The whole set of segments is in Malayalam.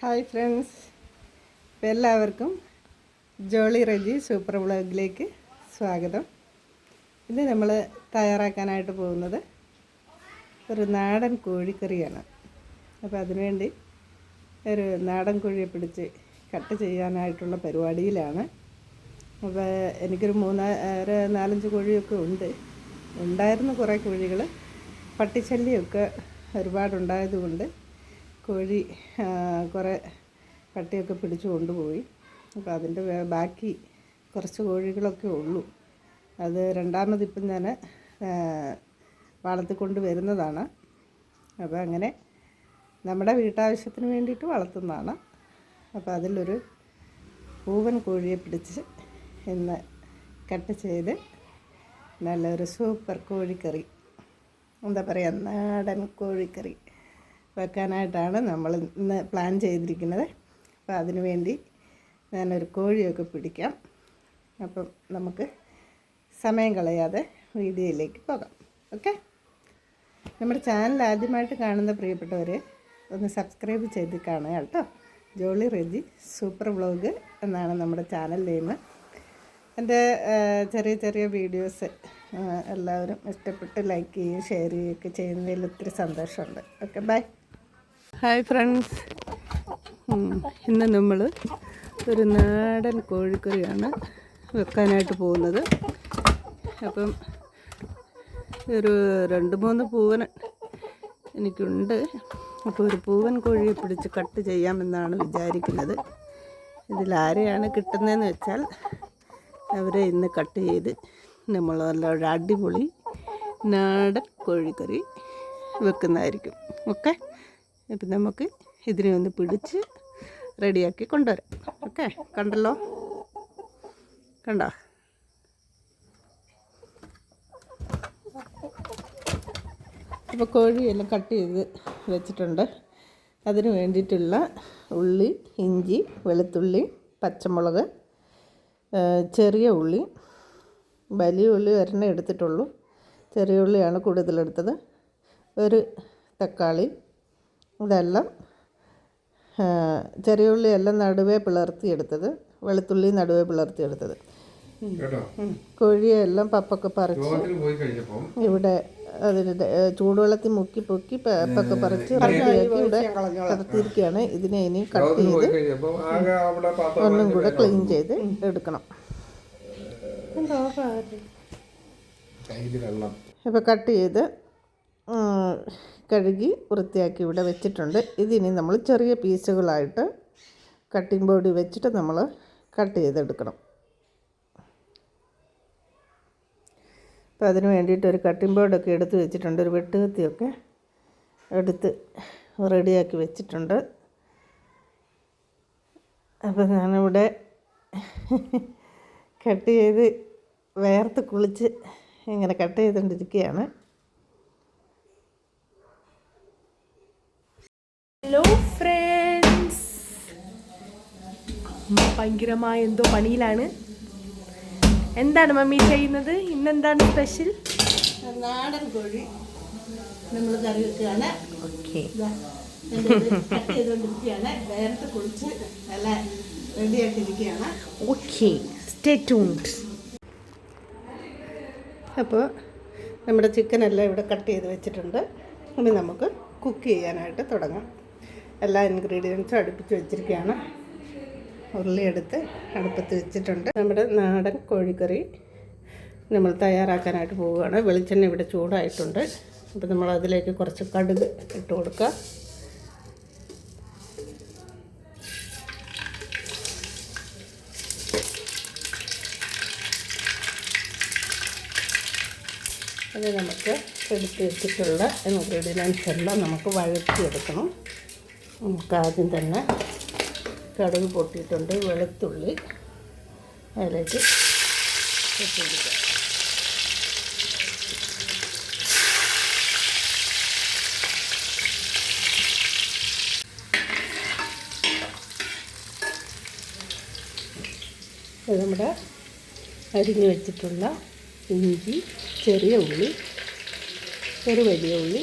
Hi friends. ഇപ്പം എല്ലാവർക്കും ജോളി റെജി സൂപ്പർ വ്ളോഗിലേക്ക് സ്വാഗതം. ഇത് നമ്മൾ തയ്യാറാക്കാനായിട്ട് പോകുന്നത് ഒരു നാടൻ കോഴിക്കറിയാണ്. അപ്പോൾ അതിനുവേണ്ടി ഒരു നാടൻ കോഴിയെ പിടിച്ച് കട്ട് ചെയ്യാനായിട്ടുള്ള പരിപാടിയിലാണ്. അപ്പോൾ എനിക്കൊരു മൂന്നാ ഒരു നാലഞ്ച് കോഴിയൊക്കെ ഉണ്ട്. ഉണ്ടായിരുന്നു കുറേ കോഴികൾ. പട്ടിശല്യമൊക്കെ ഒരുപാടുണ്ടായതുകൊണ്ട് കോഴി കുറേ പട്ടിയൊക്കെ പിടിച്ചു കൊണ്ടുപോയി. അപ്പോൾ അതിന്റെ ബാക്കി കുറച്ച് കോഴികളൊക്കെ ഉള്ളൂ. അത് രണ്ടാമതിപ്പം ഞാൻ വളർത്തിക്കൊണ്ട് വരുന്നതാണ്. അപ്പോൾ അങ്ങനെ നമ്മുടെ വീട്ടാവശ്യത്തിന് വേണ്ടിയിട്ട് വളർത്തുന്നതാണ്. അപ്പോൾ അതിലൊരു പൂവൻ കോഴിയെ പിടിച്ച് ഇന്ന് കട്ട് ചെയ്ത് നല്ലൊരു സൂപ്പർ കോഴിക്കറി. എന്താ പറയുക നാടൻ കോഴിക്കറി. വെക്കാനായിട്ടാണ് നമ്മൾ ഇന്ന് പ്ലാൻ ചെയ്തിരിക്കുന്നത്. അപ്പോൾ അതിനു വേണ്ടി ഞാനൊരു കോഴിയൊക്കെ പിടിക്കാം. അപ്പം നമുക്ക് സമയം കളയാതെ വീഡിയോയിലേക്ക് പോകാം. ഓക്കെ? നമ്മുടെ ചാനൽ ആദ്യമായിട്ട് കാണുന്ന പ്രിയപ്പെട്ടവർ ഒന്ന് സബ്സ്ക്രൈബ് ചെയ്ത് കാണുക കേട്ടോ. ജോളി റെജി സൂപ്പർ വ്ളോഗ് എന്നാണ് നമ്മുടെ ചാനൽ നെയിം. എന്റെ ചെറിയ ചെറിയ വീഡിയോസ് എല്ലാവരും ഇഷ്ടപ്പെട്ട് ലൈക്ക് ചെയ്യുകയും ഷെയർ ചെയ്യുകയൊക്കെ ചെയ്യുന്നതിൽ ഒത്തിരി സന്തോഷമുണ്ട്. Okay bye hi friends. ഇന്ന് നമ്മൾ ഒരു നാടൻ കോഴിക്കറിയാണ് വെക്കാനായിട്ട് പോകുന്നത്. അപ്പം ഒരു രണ്ട് മൂന്ന് പൂവൻ എനിക്കുണ്ട്. അപ്പോൾ ഒരു പൂവൻ കോഴിയെ പിടിച്ച് കട്ട് ചെയ്യാമെന്നാണ് വിചാരിക്കുന്നത്. ഇതിലാരെയാണ് കിട്ടുന്നതെന്ന് വെച്ചാൽ അവരെ ഇന്ന് കട്ട് ചെയ്ത് നമ്മൾ നല്ല ഒരു അടിപൊളി നാടൻ കോഴിക്കറി വെക്കുന്നതായിരിക്കും. ഓക്കെ? അപ്പം നമുക്ക് ഇതിനെ ഒന്ന് പിടിച്ച് റെഡിയാക്കി കൊണ്ടുവരാം. ഓക്കെ? കണ്ടല്ലോ? കണ്ടോ? ഇപ്പോൾ കോഴിയെല്ലാം കട്ട് ചെയ്ത് വെച്ചിട്ടുണ്ട്. അതിന് വേണ്ടിയിട്ടുള്ള ഉള്ളി ഇഞ്ചി വെളുത്തുള്ളി പച്ചമുളക് ചെറിയ ഉള്ളി വലിയ ഉള്ളി ഒരെണ്ണം എടുത്തിട്ടുള്ളൂ. ചെറിയ ഉള്ളിയാണ് കൂടുതലെടുത്തത്. ഒരു തക്കാളി ഇതെല്ലാം ചെറിയ ഉള്ളി എല്ലാം നടുവേ പിളർത്തിയെടുത്തത് വെളുത്തുള്ളി നടുവേ പിളർത്തിയെടുത്തത് കേട്ടോ? കോഴിയെല്ലാം പപ്പൊക്കെ പറിച്ച് ഇവിടെ അതിന്റെ ചൂടുവെള്ളത്തിൽ മുക്കി പൊക്കി പപ്പൊക്കെ പറിച്ച് റെഡിയാക്കി ഇവിടെ കടത്തിയിരിക്കുകയാണ് ഇതിനെ ഇനി കട്ട് ചെയ്ത് ഒന്നും കൂടെ ക്ലീൻ ചെയ്ത് എടുക്കണം. ഇപ്പം കട്ട് ചെയ്ത് കഴുകി വൃത്തിയാക്കി ഇവിടെ വെച്ചിട്ടുണ്ട്. ഇതിനി നമ്മൾ ചെറിയ പീസുകളായിട്ട് കട്ടിംഗ് ബോർഡിൽ വെച്ചിട്ട് നമ്മൾ കട്ട് ചെയ്തെടുക്കണം. അപ്പോൾ അതിന് വേണ്ടിയിട്ട് ഒരു കട്ടിംഗ് ബോർഡൊക്കെ എടുത്ത് വെച്ചിട്ടുണ്ട്. ഒരു വെട്ടുകത്തിയൊക്കെ എടുത്ത് റെഡിയാക്കി വെച്ചിട്ടുണ്ട്. അപ്പോൾ ഞാനിവിടെ കട്ട് ചെയ്ത് വേർത്ത് കുളിച്ച് ഇങ്ങനെ കട്ട് ചെയ്തുകൊണ്ടിരിക്കുകയാണ്. ഹലോ ഫ്രണ്ട്സ് അമ്മ ഭയങ്കരമായ എന്തോ പണിയിലാണ്. എന്താണ് മമ്മി ചെയ്യുന്നത്? ഇന്നെന്താണ് സ്പെഷ്യൽ നാടൻ കോഴി നമ്മൾ കറി വെക്കുകയാണ്. ഓക്കെ ഇതാ, എന്റെ ഇത് കട്ട് ചെയ്തുകൊണ്ടിരിക്കുകയാണ്. വേർത്ത് കുളിച്ച് നല്ല റെഡിയായിട്ടിരിക്കുകയാണ്. ഓക്കെ സ്റ്റേ ട്യൂൺഡ് അപ്പോൾ നമ്മുടെ ചിക്കനെല്ലാം ഇവിടെ കട്ട് ചെയ്ത് വെച്ചിട്ടുണ്ട്. ഇനി നമുക്ക് കുക്ക് ചെയ്യാനായിട്ട് തുടങ്ങാം. എല്ലാ ഇൻഗ്രീഡിയൻസും അടുപ്പിച്ച് വെച്ചിരിക്കുകയാണ്. ഉരുളിയെടുത്ത് അടുപ്പത്ത് വെച്ചിട്ടുണ്ട്. നമ്മുടെ നാടൻ കോഴിക്കറി നമ്മൾ തയ്യാറാക്കാനായിട്ട് പോവുകയാണ്. വെളിച്ചെണ്ണ ഇവിടെ ചൂടായിട്ടുണ്ട്. അപ്പോൾ നമ്മൾ അതിലേക്ക് കുറച്ച് കടുക് ഇട്ട് കൊടുക്കുക അത് നമുക്ക് എടുത്ത് വെച്ചിട്ടുള്ള ഇൻഗ്രീഡിയൻസ് എല്ലാം നമുക്ക് വഴറ്റിയെടുക്കണം. നമുക്ക് ആദ്യം തന്നെ കടുക് പൊട്ടിയിട്ടുണ്ട് വെളുത്തുള്ളി അതിലേക്ക് ഇട്ട് കൊടുക്കാം. ഇത് നമ്മുടെ അരിഞ്ഞ് വെച്ചിട്ടുള്ള ഇഞ്ചി ചെറിയ ഉള്ളി ഒരു വലിയ ഉള്ളി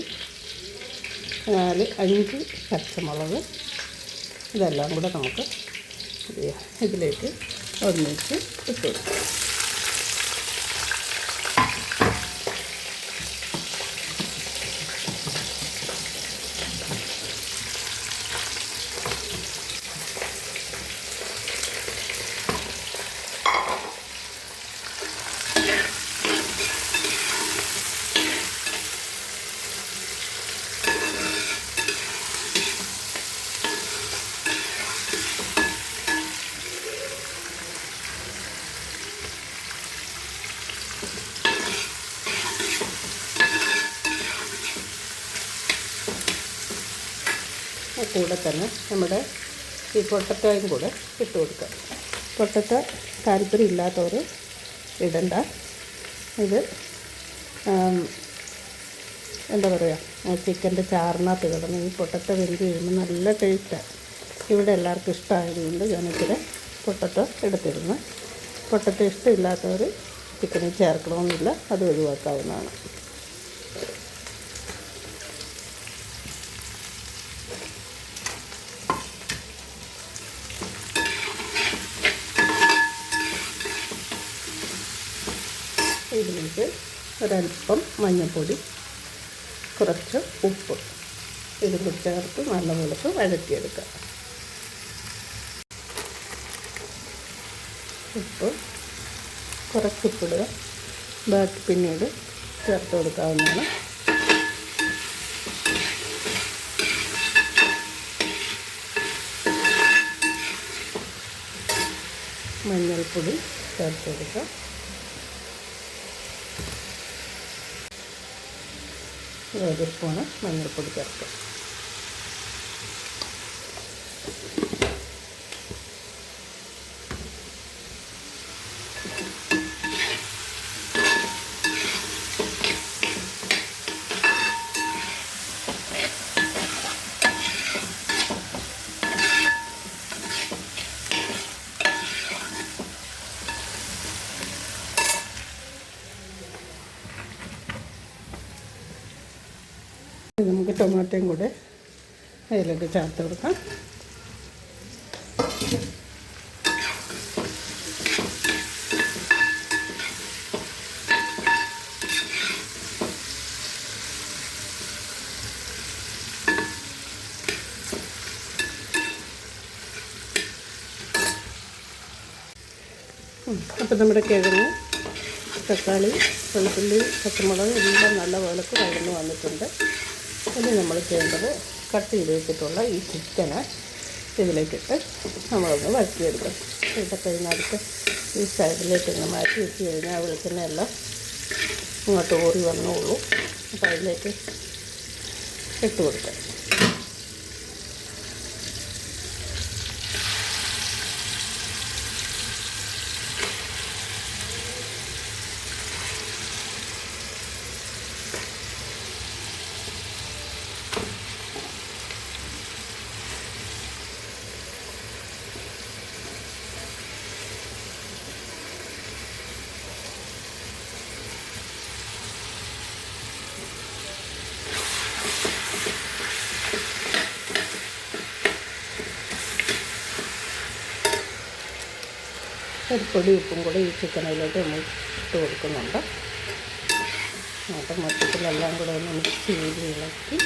നാല് അഞ്ച് പച്ചമുളക്. ഇതെല്ലാം കൂടെ നമുക്ക് ഇത് ഇതിലേക്ക് ഒന്നിച്ച് ഇട്ട് കൊടുക്കാം. കൂടെ തന്നെ നമ്മുടെ ഈ പൊട്ടറ്റോയും കൂടെ ഇട്ട് കൊടുക്കുക പൊട്ടറ്റ താല്പര്യം ഇല്ലാത്തവർ ഇടണ്ട. ഇത് എന്താ പറയുക ചിക്കന്റെ ചാറിനകത്ത് കിടന്ന് ഈ പൊട്ടറ്റ വെന്ത് കഴിയുമ്പോൾ നല്ല ടേസ്റ്റാണ് ഇവിടെ എല്ലാവർക്കും ഇഷ്ടമായതുകൊണ്ട് ഞാനിച്ചിരി പൊട്ടറ്റോ എടുത്തിരുന്നു. പൊട്ടറ്റോ ഇഷ്ടമില്ലാത്തവർ ചിക്കനിൽ ചേർക്കണമെന്നില്ല അത് ഒഴിവാക്കാവുന്നതാണ് ഇതിലേക്ക് ഒരല്പം മഞ്ഞൾപ്പൊടി കുറച്ച് ഉപ്പ്. ഇതും കൂടി ചേർത്ത് നല്ലപോലെ വഴറ്റിയെടുക്കുക ഉപ്പ് കുറച്ച് ഉപ്പിടുക ബാക്കി പിന്നീട് ചേർത്ത് കൊടുക്കാവുന്നതാണ്. മഞ്ഞൾപ്പൊടി ചേർത്ത് കൊടുക്കുക ഒരു സ്പൂണ് മഞ്ഞൾപ്പൊടി ചേർക്കുക ഇത് ടൊമാറ്റോയും കൂടെ അതിലേക്ക് ചേർത്ത് കൊടുക്കാം. അപ്പം നമ്മുടെ കിഴങ്ങ് തക്കാളി വെളുത്തുള്ളി പച്ചമുളക് എല്ലാം നല്ല വിളക്ക് വഴന്ന് വന്നിട്ടുണ്ട്. ഇനി നമ്മൾ ചെയ്യേണ്ടത് കട്ട് ചെയ്ത് വെച്ചിട്ടുള്ള ഈ ചിക്കന് ഇതിലേക്കിട്ട് നമ്മളൊന്ന് വഴറ്റിയെടുക്കും. ഇട്ട് ഇതിനകത്ത് ഈ സൈഡിലേക്ക് ഇങ്ങനെ മാറ്റി വെച്ച് കഴിഞ്ഞാൽ വെളിച്ചെണ്ണയെല്ലാം ഇങ്ങോട്ട് ഊറി വന്നോളൂ. അപ്പോൾ അതിലേക്ക് ഇട്ട് കൊടുക്കാം. ഒരു പൊടി ഉപ്പും കൂടി ഈ ചിക്കനിലോട്ട് നമ്മൾ ഇട്ട് കൊടുക്കുന്നുണ്ട്. എന്നിട്ട് മൊത്തത്തിലെല്ലാം കൂടെ ഒന്ന് മിക്സ് ചെയ്ത് ഇളക്കി.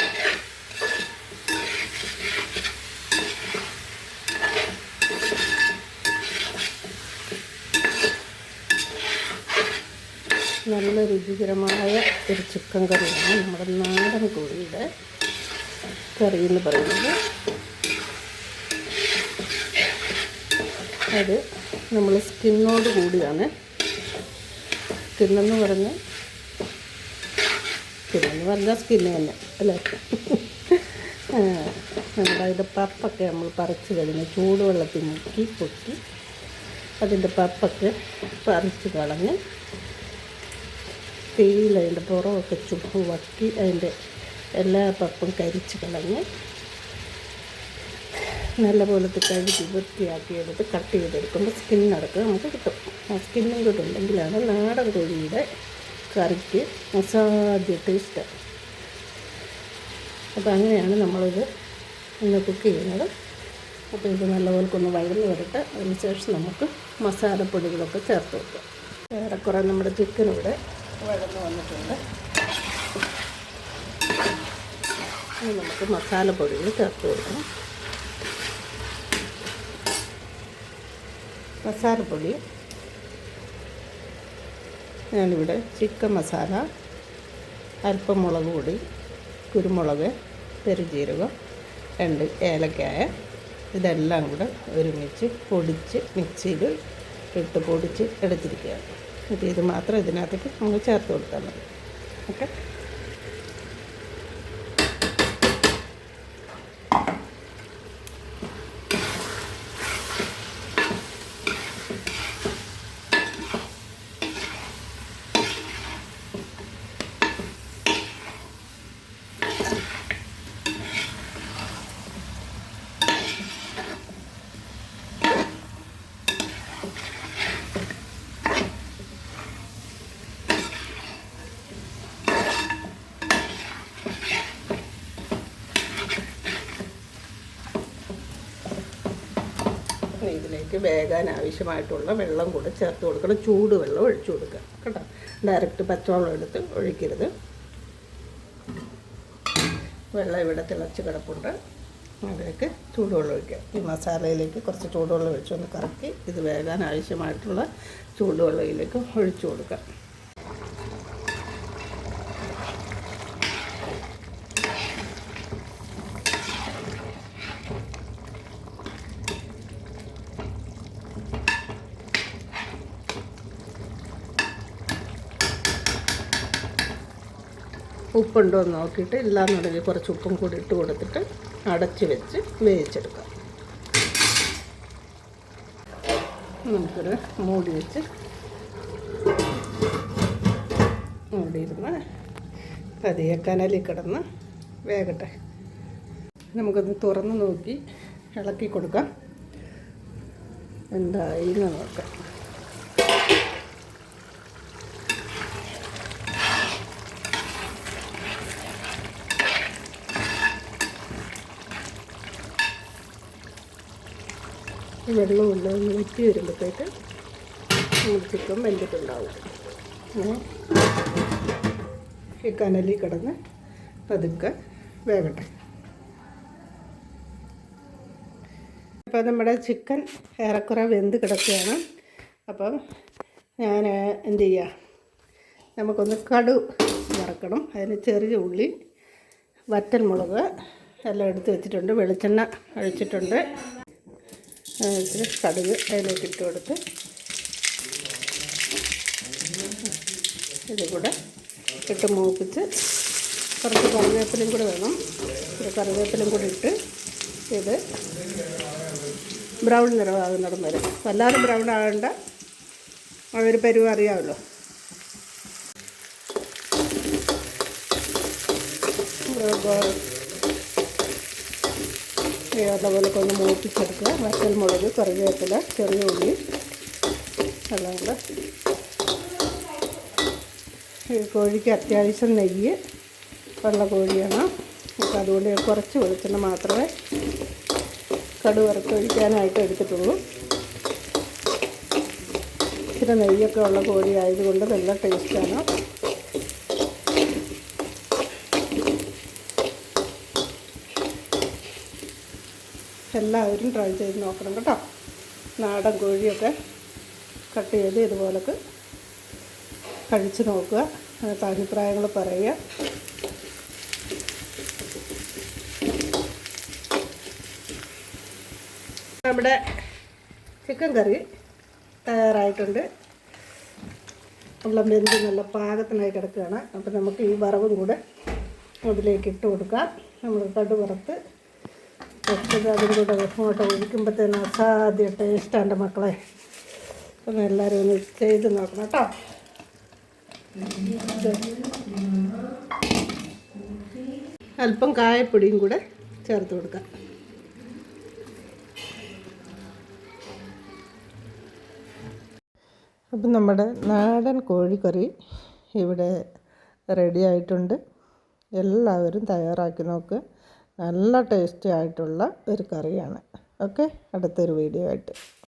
നല്ല രുചികരമായ ഒരു ചിക്കൻ കറിയാണ് നമ്മുടെ നാടൻ കോഴിയുടെ കറി എന്ന് പറയുന്നത്. അത് നമ്മൾ സ്കിന്നോട് കൂടിയാണ്. സ്കിന്നെന്ന് പറഞ്ഞ് സ്കിന്നെന്ന് പറഞ്ഞാൽ സ്കിന്ന് തന്നെ അല്ലേ? നമ്മളതിന്റെ പപ്പൊക്കെ നമ്മൾ പറിച്ച് കഴിഞ്ഞ് ചൂടുവെള്ളത്തിൽ മുക്കി പൊട്ടി അതിന്റെ പപ്പൊക്കെ പറിച്ച് കളഞ്ഞ് തീയിൽ അതിന്റെ പുറമൊക്കെ ചുപ്പ് വക്കി അതിന്റെ എല്ലാ പപ്പും കരിച്ച് കളഞ്ഞ് നല്ല പോലത്തെ കഴുകി വൃത്തിയാക്കി എടുത്ത് കട്ട് ചെയ്തെടുക്കുമ്പോൾ സ്കിന്നടക്കം നമുക്ക് കിട്ടും. ആ സ്കിന്നും കൂടെ ഉണ്ടെങ്കിലാണ് നാടൻ കോഴിയുടെ കറിക്ക് അസാധ്യ ടേസ്റ്റ് അപ്പോൾ അങ്ങനെയാണ് നമ്മളിത് ഇന്ന് കുക്ക് ചെയ്യുന്നത്. അപ്പോൾ ഇത് നല്ലപോലെ ഒന്ന് വഴന്ന് വരട്ടെ അതിന് ശേഷം നമുക്ക് മസാലപ്പൊടികളൊക്കെ ചേർത്ത് വെക്കാം. ഏറെക്കുറെ നമ്മുടെ ചിക്കൻ ഇവിടെ വഴന്ന് വന്നിട്ടുണ്ട്. നമുക്ക് മസാലപ്പൊടികൾ ചേർത്ത് കൊടുക്കണം. മസാലപ്പൊടി. ഞാനിവിടെ ചിക്കൻ മസാല അല്പം മുളക് പൊടി കുരുമുളക് പെരുജീരകം രണ്ട് ഏലക്കായ ഇതെല്ലാം കൂടെ ഒരുമിച്ച് പൊടിച്ച് മിക്സിയിൽ ഇട്ട് പൊടിച്ച് എടുത്തിരിക്കുകയാണ്. എന്നിട്ട് ഇത് മാത്രം ഇതിനകത്തേക്ക് നമ്മൾ ചേർത്ത് കൊടുത്താൽ മതി. ഓക്കെ? ഇനി ഇതിലേക്ക് വേകാൻ ആവശ്യമായിട്ടുള്ള വെള്ളം കൂടെ ചേർത്ത് കൊടുക്കണം. ചൂട് വെള്ളം ഒഴിച്ചു കൊടുക്കുക. കേട്ടോ? ഡയറക്റ്റ് പച്ചവെള്ളം എടുത്ത് ഒഴിക്കരുത്. വെള്ളം ഇവിടെ തിളച്ച് കിടപ്പുണ്ട്. അതിലേക്ക് ചൂടുവെള്ളം ഒഴിക്കുക. ഈ മസാലയിലേക്ക് കുറച്ച് ചൂടുവെള്ളം ഒഴിച്ചൊന്ന് കറക്കി ഇത് വേകാൻ ആവശ്യമായിട്ടുള്ള ചൂടുവെള്ളയിലേക്ക് ഒഴിച്ചു കൊടുക്കുക. ഉപ്പുണ്ടോ എന്ന് നോക്കിയിട്ട് ഇല്ലാന്നുണ്ടെങ്കിൽ കുറച്ച് ഉപ്പും കൂടി ഇട്ട് കൊടുത്തിട്ട് അടച്ച് വെച്ച് വേവിച്ചെടുക്കാം. നമുക്കൊരു മൂടി വെച്ച് മൂടിയിരുന്ന് പതിയെ കനലിൽ കിടന്ന് വേകട്ടെ. നമുക്കൊന്ന് തുറന്ന് നോക്കി ഇളക്കി കൊടുക്കാം. എന്തായി നോക്കാം. വെള്ളമില്ല ഒന്ന് വറ്റി വരുമ്പോഴത്തേക്ക് ചിക്കൻ വെന്തിട്ടുണ്ടാവും. ഈ കനലിൽ കിടന്ന് പതുക്കെ വേകട്ടെ അപ്പോൾ നമ്മുടെ ചിക്കൻ ഏറെക്കുറെ വെന്ത് കിടക്കുകയാണ്. അപ്പം ഞാൻ എന്ത് ചെയ്യുക നമുക്കൊന്ന് കടു വറക്കണം. അതിന് ചെറിയ ഉള്ളി വറ്റൽമുളക് എല്ലാം എടുത്ത് വെച്ചിട്ടുണ്ട്. വെളിച്ചെണ്ണ ഒഴിച്ചിട്ടുണ്ട്. ഇച്ചിരി കടുക് അതിലേക്ക് ഇട്ട് കൊടുത്ത് ഇത് കൂടെ ഇട്ട് മൂപ്പിച്ച് കുറച്ച് കറിവേപ്പിലും കൂടെ വേണം. ഒരു കറിവേപ്പിലും കൂടെ ഇട്ട് ഇത് ബ്രൗൺ നിറമാകുന്നിടം വരെ. വല്ലാതെ ബ്രൗൺ ആകേണ്ട. ഒരു പരുവ അറിയാമല്ലോ. അതേപോലെ ഒന്ന് മൂപ്പിച്ചെടുക്കുക. വറ്റൽമുളക് കറിവേപ്പില ചെറിയ ഉള്ളി എല്ലാം ഈ കോഴിക്ക് അത്യാവശ്യം നെയ്യ് ഉള്ള കോഴിയാണ്. അപ്പോൾ അതുകൊണ്ട് കുറച്ച് വെളിച്ചെണ്ണ മാത്രമേ കടു വറുത്തൊഴിക്കാനായിട്ട് എടുത്തിട്ടുള്ളൂ. ഇച്ചിരി നെയ്യൊക്കെ ഉള്ള കോഴി ആയതുകൊണ്ട് നല്ല ടേസ്റ്റാണ്. എല്ലാവരും ട്രൈ ചെയ്ത് നോക്കണം കേട്ടോ. നാടൻ കോഴിയൊക്കെ കട്ട് ചെയ്ത് ഇതുപോലൊക്കെ കഴിച്ച് നോക്കുക. എന്നിട്ട് അഭിപ്രായങ്ങൾ പറയുക. നമ്മുടെ ചിക്കൻ കറി തയ്യാറായിട്ടുണ്ട്. വെള്ളം വെന്ത് നല്ല പാകത്തിനായി കിടക്കുകയാണ്. അപ്പോൾ നമുക്ക് ഈ വറവും കൂടെ അതിലേക്ക് ഇട്ട് കൊടുക്കാം. നമ്മൾ കടു വറുത്ത് വെച്ചത് അതും കൂടെ ഇങ്ങോട്ട് ഒഴിക്കുമ്പോഴത്തേനും അസാധ്യ ടേസ്റ്റാണ് മക്കളെ. ഒന്ന് എല്ലാവരും ഒന്ന് ചെയ്ത് നോക്കണം കേട്ടോ. അല്പം കായപ്പൊടിയും കൂടെ ചേർത്ത് കൊടുക്കാം. അപ്പം നമ്മുടെ നാടൻ കോഴിക്കറി ഇവിടെ റെഡി ആയിട്ടുണ്ട്. എല്ലാവരും തയ്യാറാക്കി നോക്ക്. നല്ല ടേസ്റ്റി ആയിട്ടുള്ള ഒരു കറിയാണ്. ഓക്കെ അടുത്തൊരു വീഡിയോ ആയിട്ട്.